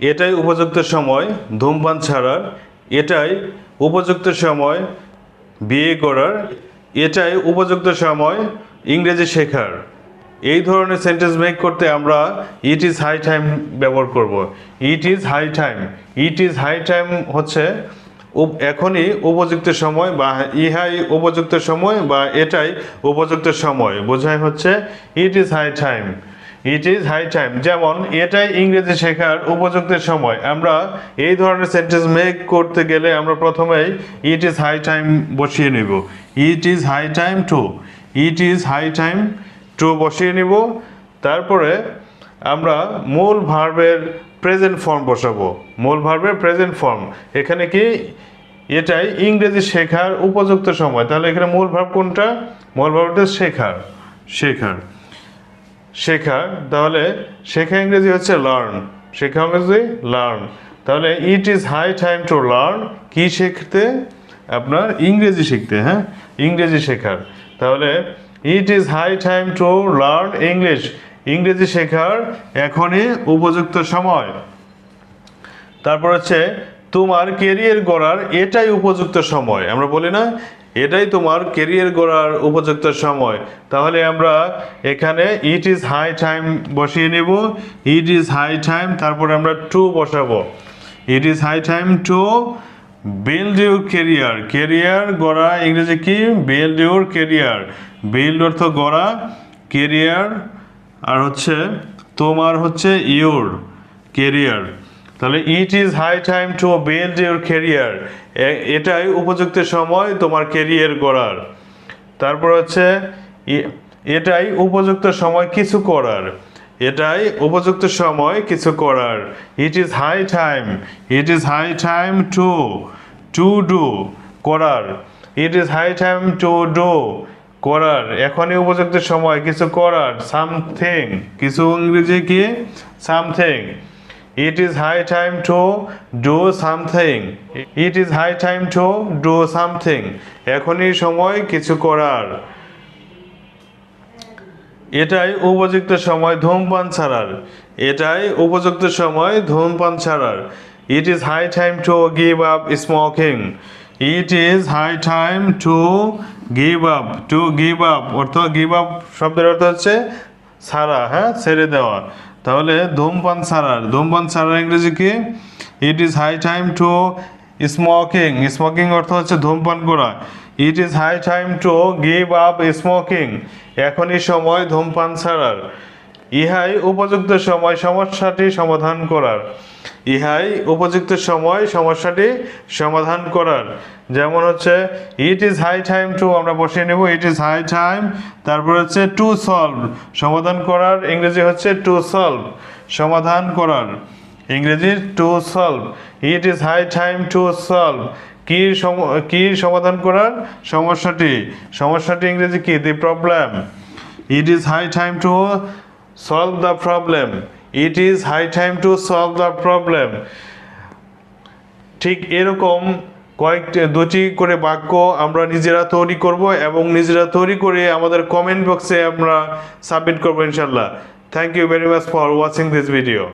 এটাই উপযুক্ত সময়, ধূমপান ছাড়ার। এটাই উপযুক্ত সময়, বিয়ে করার। এটাই উপযুক্ত সময়, ইংরেজি শেখার। এই ধরনের সেন্টেন্স মেক করতে আমরা ইট ইজ হাই টাইম ব্যবহার করব। It is high time it is high time হচ্ছে এখনই উপযুক্ত সময় বা ইহাই উপযুক্ত সময় বা এটাই উপযুক্ত সময়। বোঝায় হচ্ছে it is high time it is high time যেমন, এটাই ইংরেজি শেখার উপযুক্ত সময়। আমরা এই ধরনের সেন্টেন্স মেক করতে গেলে আমরা প্রথমেই ইট ইজ হাই টাইম বসিয়ে নেব। It is high time to it is high time to বসিয়ে নিব। তারপরে আমরা মূল ভার্বের প্রেজেন্ট ফর্ম বসাবো। মূল ভার্বের প্রেজেন্ট ফর্ম এখানে কি? এটাই ইংরেজি শেখার উপযুক্ত সময়। তাহলে এখানে মূল ভার্ব কোনটা? মূল ভার্বটা শেখার। শেখার। শেখা, তাহলে শেখা ইংরেজি হচ্ছে লার্ন শেখা ইংরেজি লার্ন তাহলে it is high time to learn কি শিখতে? আপনার ইংরেজি শিখতে হ্যাঁ? ইংরেজি শেখার। তাহলে it is high time to learn English ইংরেজি শেখার এখনই উপযুক্ত সময়। তারপর হচ্ছে তোমার কেরিয়ার গড়ার এটাই উপযুক্ত সময়। আমরা বলি না, এটাই তোমার কেরিয়ার গড়ার উপযুক্ত সময়। তাহলে আমরা এখানে ইট ইজ হাই টাইম বসিয়ে নেব। ইট ইজ হাই টাইম তারপরে আমরা টু বসাবো। It is high time to build your career career গড়া ইংরেজি কি? বিল্ড ইউর কেরিয়ার বিল্ড অর্থ গড়া কেরিয়ার আর হচ্ছে তোমার হচ্ছে ইউর কেরিয়ার তাহলে it is high time to build your career এটাই উপযুক্ত সময় তোমার কেরিয়ার গড়ার। তারপর হচ্ছে এটাই উপযুক্ত সময় কিছু করার। এটাই উপযুক্ত সময় কিছু করার। It is high time it is high time to to do করার। It is high time to do করার। এখনই উপযুক্ত সময়, কিছু করার। সামথিং কিছু ইংরেজি কি? Something it is high time to do something it is high time to do something এখনই সময় কিছু করার। এটাই উপযুক্ত সময় ধূমপান ছাড়ার। এটাই উপযুক্ত সময় ধূমপান ছাড়ার। It is high time to give up smoking it is high time to give up to give up অর্থ গিভ আপ শব্দের অর্থ হচ্ছে ছাড়া হ্যাঁ? ছেড়ে দেওয়া। তাহলে ধূমপান ছাড়ার ধূমপান ছাড়ার ইংরেজি কি? It is high time to smoking smoking অর্থ হচ্ছে ধূমপান করা। It is high time to give up smoking এখনই সময় ধূমপান ছাড়ার। ইহাই উপযুক্ত সময় সমস্যাটি সমাধান করার। ইহাই উপযুক্ত সময় সমস্যাটি সমাধান করার। যেমন হচ্ছে it is high time to আমরা বসিয়ে নেব ইট ইজ হাই টাইম তারপর হচ্ছে টু সলভ সমাধান করার, ইংরেজি হচ্ছে টু সলভ সমাধান করার। ইংরেজি to solve it is high time to solve কি কি সমাধান করার? সমস্যাটি। সমস্যাটি ইংরেজি কি? The problem it is high time to solve the problem. It is high time to solve the problem. ঠিক এরকম কয়েকটি, দুটি করে বাক্য আমরা নিজেরা তৈরি করব এবং নিজেরা তৈরি করে আমাদের কমেন্ট বক্সে আমরা সাবমিট করব ইনশাল্লাহ thank you very much for watching this video